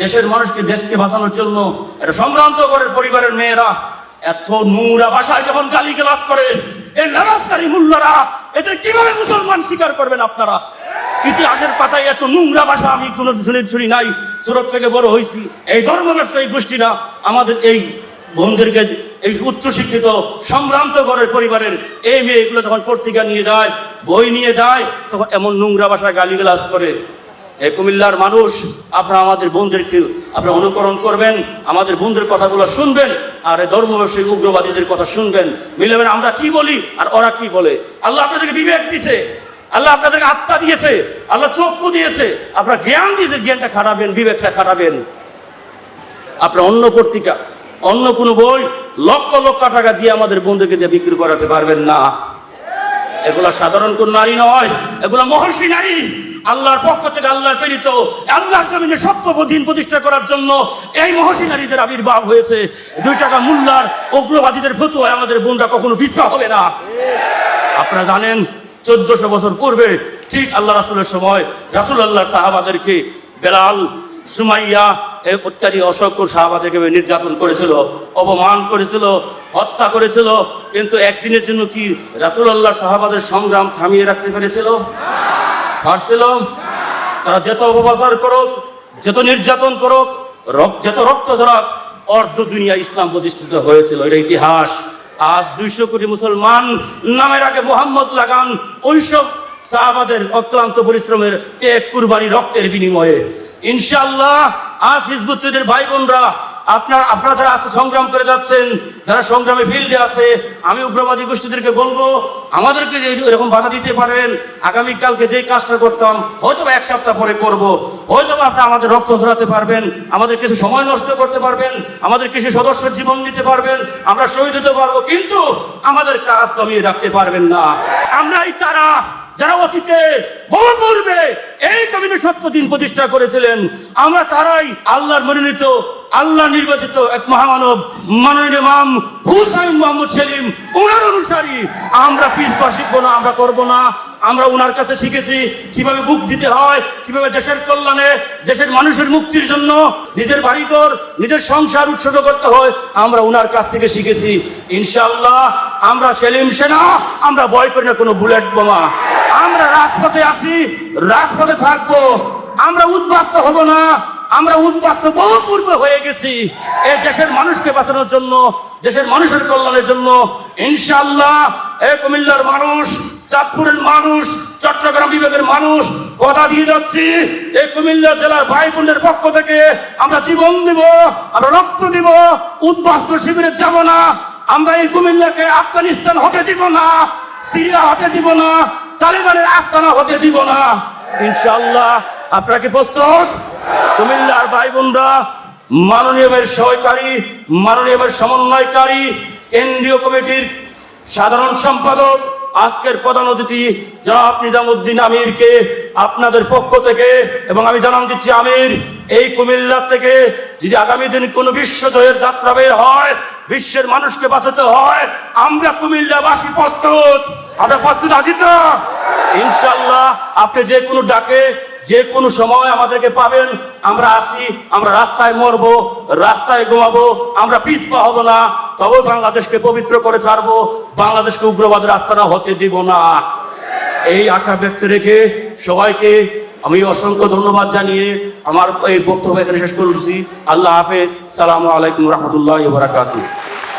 দেশের মানুষকে দেশকে বাঁচানোর জন্য একটা সম্ভ্রান্ত করে পরিবারের মেয়েরা এত নোংরা ভাষায় যখন গালি গালাজ করে এই লাগাস্তারি মূল্যরা এদের কীভাবে মুসলমান স্বীকার করবেন আপনারা? ইতিহাসের পাতায় এত নোংরা ভাষা আমি কোনো শুনে শুনি নাই, সুরত থেকে বড় হয়েছি এই ধর্ম ব্যবসায়ী গোষ্ঠীরা আমাদের এই বোনদেরকে এই উচ্চশিক্ষিত সম্ভ্রান্ত ঘরের পরিবারের এই মেয়েগুলো যখন পত্রিকা নিয়ে যায়, বই নিয়ে যায়, তখন এমন নোংরা ভাষায় গালিগালাজ করে। এই কুমিল্লার মানুষ, আপনারা আমাদের বোনদেরকে আপনারা অনুকরণ করবেন, আমাদের বোনদের কথাগুলো শুনবেন, আর এই ধর্ম ব্যবসায়ী উগ্রবাদীদের কথা শুনবেন, মিলেবেন আমরা কি বলি আর ওরা কি বলে। আল্লাহ আপনাদেরকে বিবেক দিছে আল্লাহ আপনাদেরকে আত্মা দিয়েছে, আল্লাহ চক্ষু দিয়েছে, আপনার জ্ঞান দিয়েছে, জ্ঞানটা খাটাবেন, বিবেকটা খাটাবেন। আপনার অন্য পত্রিকা, অন্য কোনো বই, লক্ষ লক্ষ টাকা দিয়ে আমাদের বন্ধুকে দিয়ে বিক্রি করাতে পারবেন না। এগুলা সাধারণ কোন নারী নয়, এগুলা মহর্ষি নারী। আল্লাহর পক্ষ থেকে আল্লাহর প্রেরিত, আল্লাহর জমিনে সত্য দিন প্রতিষ্ঠা করার জন্য এই মহর্ষি নারীদের আবির্ভাব হয়েছে। দুই টাকা মূল্যার উগ্রবাদীদের ফতুয়ায় আমাদের বোনরা কখনো বিশ্রাম হবে না। আপনারা জানেন, চোদ্দশো বছর পূর্বে ঠিক আল্লাহ রাসুলের সময় রাসুল আল্লাহ সাহাবাদেরকে বেলাল, সুমাইয়া, এ ইত্যাদি অসংখ্য সাহাবাদেরকে নির্যাতন করেছিল, অপমান করেছিল, হত্যা করেছিল। কিন্তু একদিনের জন্য কি রাসুল আল্লাহ সাহাবাদের সংগ্রাম থামিয়ে রাখতে পেরেছিল? পারছিল তারা যত অপপ্রচার করুক, যত নির্যাতন করুক রক- যত রক্ত ঝরাক, অর্ধ দুনিয়া ইসলাম প্রতিষ্ঠিত হয়েছিল। এটা ইতিহাস। আজ দুইশো কোটি মুসলমান নামের আগে মোহাম্মদ লাগান ওইসব সাহাবাদের অক্লান্ত পরিশ্রমের ত্যাগ কুরবানি রক্তের বিনিময়ে। ইনশাআল্লাহ, আজ হিজবুত্তিদের ভাই বোনরা আপনার, আপনারা যারা আছে, সংগ্রাম করে যাচ্ছেন, যারা সংগ্রামে ফিল্ডে আছে, আমি উগ্রবাদী গোষ্ঠীদেরকে বলব, আমাদেরকে যে এরকম বাধা দিতে পারেন, আগামীকালকে যে কাজটা করতাম হয়তো এক সপ্তাহ পরে করব হয়তো আপনি আমাদের রক্ত ঝরাতে পারবেন, আমাদের কিছু সময় নষ্ট করতে পারবেন, আমাদের কিছু সদস্যের জীবন দিতে পারবেন, আমরা শহীদ হতে পারব, কিন্তু আমাদের কাজ কমিয়ে রাখতে পারবেন না। আমরাই তারা, যারা অতীতে বহু পূর্বে এই জমিনে সত্য দিন প্রতিষ্ঠা করেছিলেন, আমরা তারাই আল্লাহর মনোনীত আল্লাহ নির্বাচিত এক মহামানব মাননীয় ইমাম হুসাইন মোহাম্মদ সেলিম ওনার অনুসারী। আমরা পিসপা শিখব না, আমরা করব না। আমরা ওনার কাছে শিখেছি কীভাবে বুক দিতে হয়, কীভাবে দেশের কল্যাণে, দেশের মানুষের মুক্তির জন্য নিজের বাড়িঘর, নিজের সংসার উৎসর্গ করতে হয়, আমরা ওনার কাছ থেকে শিখেছি। ইনশাল্লাহ আমরা সেলিম সেনা, আমরা ভয় করি না কোনো বুলেট বোমা। আমরা রাজপথে আছি, রাজপথে থাকব। আমরা উদ্বাস্ত হব না। আমরা উদ্বাস্ত বহু পূর্বে হয়ে গেছি। এই দেশের মানুষকে বাঁচানোর জন্য, দেশের মানুষের কল্যাণের জন্য, ইনশাআল্লাহ এই কুমিল্লার মানুষ, চাঁদপুরের মানুষ, চট্টগ্রাম বিভাগের মানুষ, কথা দিয়ে যাচ্ছি। এই কুমিল্লা জেলার ভাই বোনদের পক্ষ থেকে আমরা জীবন দিব, আমরা রক্ত দিব উদ্বাস্ত শিবিরে যাব না। আমরা এই কুমিল্লাকে আফগানিস্তান হতে দিব না, সিরিয়া হতে দিব না, তালিবানের আস্তানা হতে দিব না। ইনশাআল্লাহ আপনারা কি প্রস্তুত? কুমিল্লার ভাই বোনরা মাননীয় সহকারী, মাননীয় সমন্বয়কারী, কেন্দ্রীয় কমিটির সাধারণ সম্পাদক, আজকের প্রধান অতিথি, জনাব নিজামুদ্দিন আমিরকে আপনাদের পক্ষ থেকে এবং আমি জানান দিচ্ছি আমির, এই কুমিল্লা থেকে যদি আগামী দিন কোনো বিশ্ব জয়ের যাত্রা বের হয়, বিশ্বের মানুষকে বাঁচাতে হয়, আমরা কুমিল্লাবাসী প্রস্তুত। আমরা প্রস্তুত আছি তো? ইনশাল্লাহ আপনি যে কোনো ডাকে যে কোনো সময় আমাদেরকে পাবেন, আমরা আসি, আমরা রাস্তায় মরবো, রাস্তায় ঘুমাবো, আমরা পিছপা হব না, তবে বাংলাদেশকে পবিত্র করে ছাড়বো, বাংলাদেশকে উগ্রবাদের আস্তানা হতে দিব না। এই আশা ব্যক্ত রেখে সবাইকে আমি অসংখ্য ধন্যবাদ জানিয়ে আমার এই বক্তব্য এখানে শেষ করছি। আল্লাহ হাফেজ। সালামু আলাইকুম রহমতুল্লাহ বারাকাতুহ।